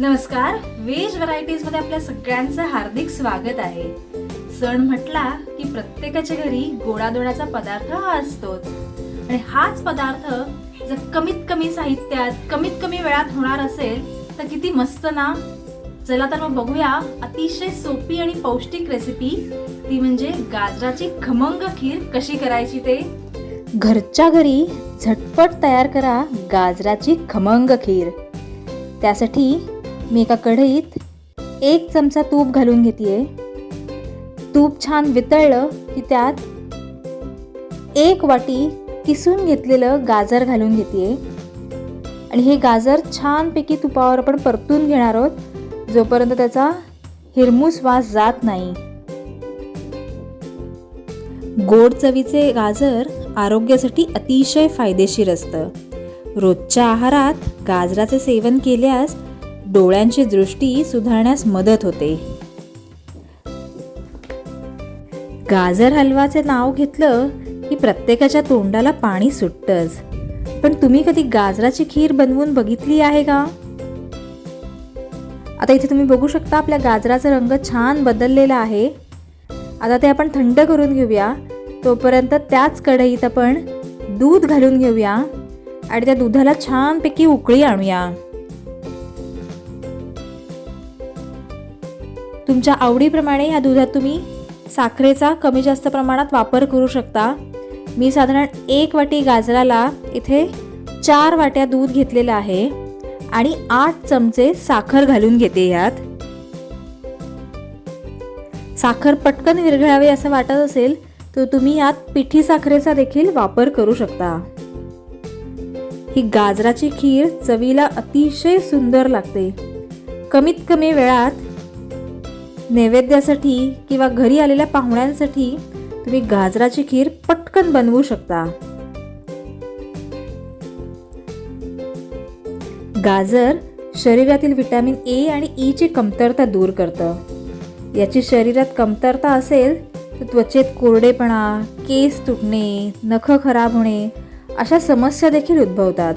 नमस्कार वेज व्हरायटीजमध्ये आपल्या सगळ्यांचं हार्दिक स्वागत आहे. सण म्हटला की प्रत्येकाच्या घरी गोडाधोडाचा पदार्थ हा असतोच. आणि हाच पदार्थ जर कमीत कमी साहित्यात कमीत कमी वेळात होणार असेल तर किती मस्त ना? चला तर मग बघूया अतिशय सोपी आणि पौष्टिक रेसिपी ती म्हणजे गाजराची खमंग खीर कशी करायची ते? घरच्या घरी झटपट तयार करा गाजराची खमंग खीर. त्यासाठी मी एका कढईत एक चमचा तूप घालून घेते तूप छान वितळलं की त्यात एक वाटी किसून घेतलेलं गाजर घालून घेते आणि हे गाजर छानपैकी तुपावर आपण परतून घेणार आहोत जोपर्यंत त्याचा हिरमूस वास जात नाही. गोड चवीचे गाजर आरोग्यासाठी अतिशय फायदेशीर असतं. रोजच्या आहारात गाजराचे सेवन केल्यास डोळ्यांची दृष्टी सुधारण्यास मदत होते. गाजर हलवाचे नाव घेतलं की प्रत्येकाच्या तोंडाला पाणी सुटतंच. पण तुम्ही कधी गाजराची खीर बनवून बघितली आहे का? आता इथे तुम्ही बघू शकता आपल्या गाजराचा रंग छान बदललेला आहे. आता ते आपण थंड करून घेऊया. तोपर्यंत त्याच कढईत आपण दूध घालून घेऊया आणि त्या दुधाला छानपैकी उकळी आणूया. तुमच्या आवडीप्रमाणे ह्या दुधात तुम्ही साखरेचा कमी जास्त प्रमाणात वापर करू शकता. मी साधारण एक वाटी गाजराला इथे चार वाट्या दूध घेतलेलं आहे आणि आठ चमचे साखर घालून घेते यात. साखर पटकन विरघळावी असं वाटत असेल तर तुम्ही यात पिठी साखरेचा देखील वापर करू शकता. ही गाजराची खीर चवीला अतिशय सुंदर लागते. कमीत कमी वेळात नैवेद्यासाठी किंवा घरी आलेल्या पाहुण्यांसाठी तुम्ही गाजराची खीर पटकन बनवू शकता. गाजर शरीरातील विटॅमिन ए आणि ई ची कमतरता दूर करतं. याची शरीरात कमतरता असेल तर त्वचेत कोरडेपणा केस तुटणे नखं खराब होणे अशा समस्या देखील उद्भवतात.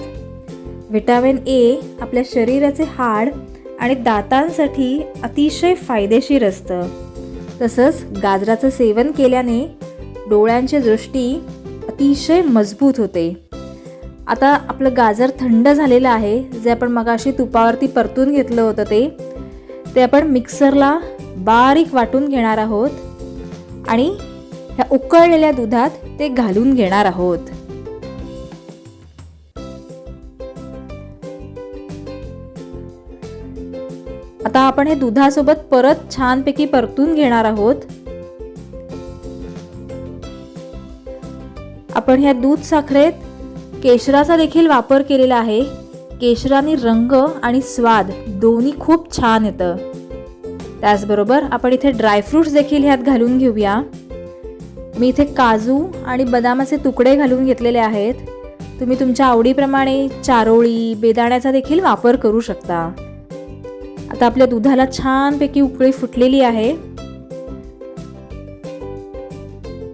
विटॅमिन ए आपल्या शरीराचे हाड आणि दातांसाठी अतिशय फायदेशीर असतं. तसंच गाजराचं सेवन केल्याने डोळ्यांची दृष्टी अतिशय मजबूत होते. आता आपलं गाजर थंड झालेलं आहे जे आपण मगाशी तुपावरती परतून घेतलं होतं ते ते आपण मिक्सरला बारीक वाटून घेणार आहोत आणि ह्या उकळलेल्या दुधात ते घालून घेणार आहोत. आता आपण हे दुधासोबत परत छानपैकी परतून घेणार आहोत. आपण ह्या दूध साखरेत केशराचा देखील वापर केलेला आहे. केशराने रंग आणि स्वाद दोन्ही खूप छान येतं. त्याचबरोबर आपण इथे ड्रायफ्रूट्स देखील ह्यात घालून घेऊया. मी इथे काजू आणि बदामाचे तुकडे घालून घेतलेले आहेत. तुम्ही तुमच्या आवडीप्रमाणे चारोळी बेदाण्याचा देखील वापर करू शकता. आता आपल्या दुधाला छानपैकी उकळी फुटलेली आहे.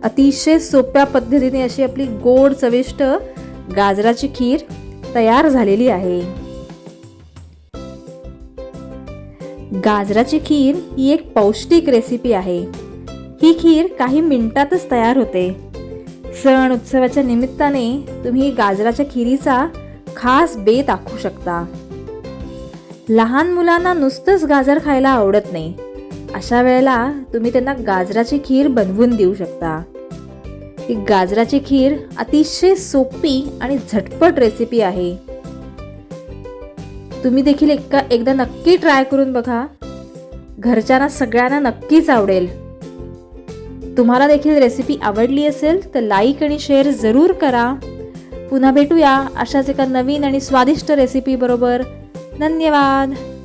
अतिशय सोप्या पद्धतीने अशी आपली गोड चविष्ट गाजराची खीर तयार झालेली आहे. गाजराची खीर ही एक पौष्टिक रेसिपी आहे. ही खीर काही मिनिटातच तयार होते. सण उत्सवाच्या निमित्ताने तुम्ही गाजराच्या खिरीचा खास बेत आखू शकता. लहान मुलांना नुसतंच गाजर खायला आवडत नाही. अशा वेळेला तुम्ही त्यांना गाजराची खीर बनवून देऊ शकता. ही गाजराची खीर अतिशय सोपी आणि झटपट रेसिपी आहे. तुम्ही देखील एका एकदा नक्की ट्राय करून बघा. घरच्यांना सगळ्यांना नक्कीच आवडेल. तुम्हाला देखील रेसिपी आवडली असेल तर लाईक आणि शेअर जरूर करा. पुन्हा भेटूया अशाच एका नवीन आणि स्वादिष्ट रेसिपी बरोबर. धन्यवाद.